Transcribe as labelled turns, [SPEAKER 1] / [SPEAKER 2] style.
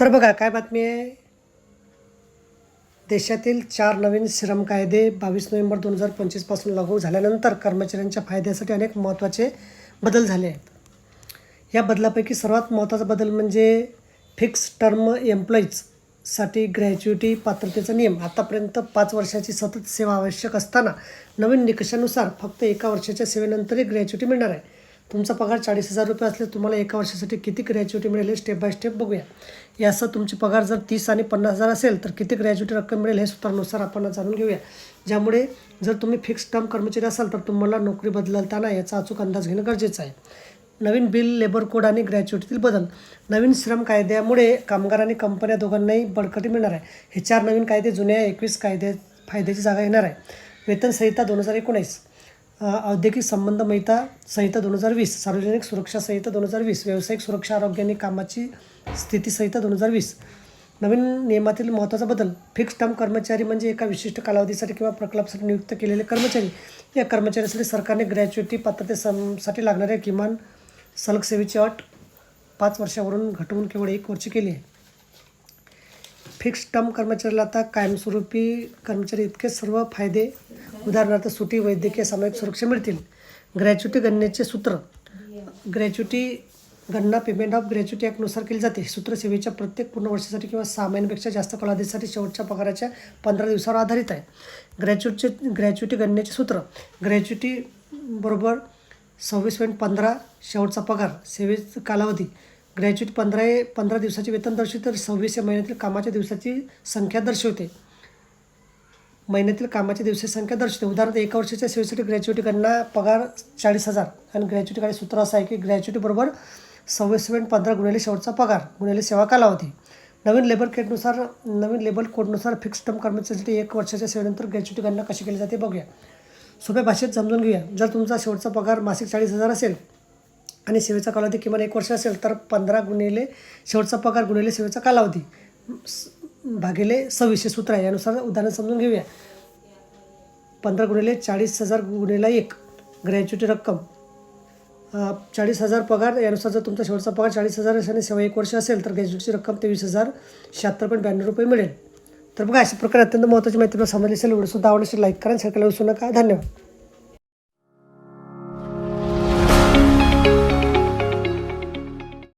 [SPEAKER 1] तर बघा काय बातमी आहे? देशातील चार नवीन श्रम कायदे बावीस नोव्हेंबर दोन हजार पंचवीसपासून लागू झाल्यानंतर कर्मचाऱ्यांच्या फायद्यासाठी अनेक महत्त्वाचे बदल झाले आहेत. या बदलापैकी सर्वात महत्त्वाचा बदल म्हणजे फिक्स टर्म एम्प्लॉईजसाठी ग्रॅच्युटी पात्रतेचा नियम. आतापर्यंत पाच वर्षाची सतत सेवा आवश्यक असताना नवीन निकषानुसार फक्त एका वर्षाच्या सेवेनंतरही ग्रॅच्युटी मिळणार आहे. तुमचा पगार चाळीस हजार रुपये असल्यास तुम्हाला एका वर्षासाठी किती ग्रॅच्युटी मिळेल हे स्टेप बाय स्टेप बघूया. यासह तुमची पगार जर तीस आणि पन्नास हजार असेल तर किती ग्रॅच्युटी रक्कम मिळेल हे सूत्रानुसार आपण जाणून घेऊया. ज्यामुळे जर तुम्ही फिक्स टर्म कर्मचारी असाल तर तुम्हाला नोकरी बदलताना याचा अचूक अंदाज घेणं गरजेचं आहे. नवीन बिल लेबर कोड आणि ग्रॅच्युटीतील बदल. नवीन श्रम कायद्यामुळे कामगार आणि कंपन्या दोघांनाही बळकटी मिळणार आहे. हे चार नवीन कायदे जुन्या एकवीस कायदे फायद्याची जागा येणार आहे. वेतन संहिता दोन हजार एकोणीस. औद्योगिक संबंध महिता संहिता दोन हजार वीस सार्वजनिक सुरक्षा संहिता दोन हजार वीस व्यावसायिक सुरक्षा आरोग्य आणि कामाची स्थिती संहिता दोन हजार वीस. नवीन नियमातील महत्त्वाचा बदल फिक्स टर्म कर्मचारी म्हणजे एका विशिष्ट कालावधीसाठी किंवा प्रकल्पासाठी नियुक्त केलेले कर्मचारी. या कर्मचाऱ्यासाठी सरकारने ग्रॅच्युटी पात्रतेसाठी लागणाऱ्या किमान सलग सेवेची अट पाच वर्षावरून घटवून केवळ एक वर्ष केली आहे. फिक्स टर्म कर्मचाऱ्याला आता कायमस्वरूपी कर्मचारी इतके सर्व फायदे उदाहरणार्थ सुटी वैद्यकीय सामायिक सुरक्षा मिळतील. ग्रॅच्युटी गणनेचे सूत्र. ग्रॅच्युटी गणना पेमेंट ऑफ ग्रॅच्युटी ॲक्टनुसार केली जाते. सूत्र सेवेच्या प्रत्येक पूर्ण वर्षासाठी किंवा सहा महिन्यापेक्षा जास्त कालावधीसाठी शेवटच्या पगाराच्या पंधरा दिवसावर आधारित आहे. ग्रॅच्युटीचे ग्रॅच्युटी गणनेचे सूत्र. ग्रॅच्युटी बरोबर सव्वीस पॉईंट पंधरा शेवटचा पगार सेवेचा कालावधी. ग्रॅच्युटी पंधरा पंधरा दिवसाचे वेतन दर्शवते तर सव्वीस या महिन्यातील कामाच्या दिवसाची संख्या दर्शवते. महिन्यातील कामाच्या दिवसाची संख्या दर्शवते. उदाहरणार्थ एका वर्षाच्या सेवेसाठी ग्रॅज्युएटी गणना पगार चाळीस हजार आणि ग्रॅज्युएटी काढे सूत्र असं आहे की ग्रॅज्युएटीबरोबर सव्वीस पॉईंट पंधरा गुणिले शेवटचा पगार गुणिले सेवा कालावधी. नवीन लेबर कोडनुसार नवीन लेबर कोडनुसार फिक्स टर्म कर्मचाऱ्यांसाठी एक वर्षाच्या सेवेनंतर ग्रॅज्युएटी गणना कशी केली जाते बघूया. सोप्या भाषेत समजून घेऊया. जर तुमचा शेवटचा पगार मासिक चाळीस हजार असेल आणि सेवेचा कालावधी किमान एक वर्ष असेल तर पंधरा गुणिले शेवटचा पगार गुणिले सेवेचा कालावधी भागिले सव्वीसशे सूत्र आहे. यानुसार उदाहरण समजून घेऊया. पंधरा गुणिले चाळीस हजार गुणिला एक. ग्रॅच्युटी रक्कम. चाळीस हजार पगार यानुसार जर तुमचा शेवटचा पगार चाळीस हजार आणि सेवा एक वर्ष असेल तर ग्रॅज्युएटची रक्कम तेवीस हजार शहात्तर पॉईंट ब्याण्णव रुपये मिळेल. तर बघा अशा प्रकारे अत्यंत महत्त्वाची माहिती तुम्हाला समजली असेल. व्हिडिओ सुद्धा आवडली लाईक करा आणि शेअर करायला विसरू नका. धन्यवाद.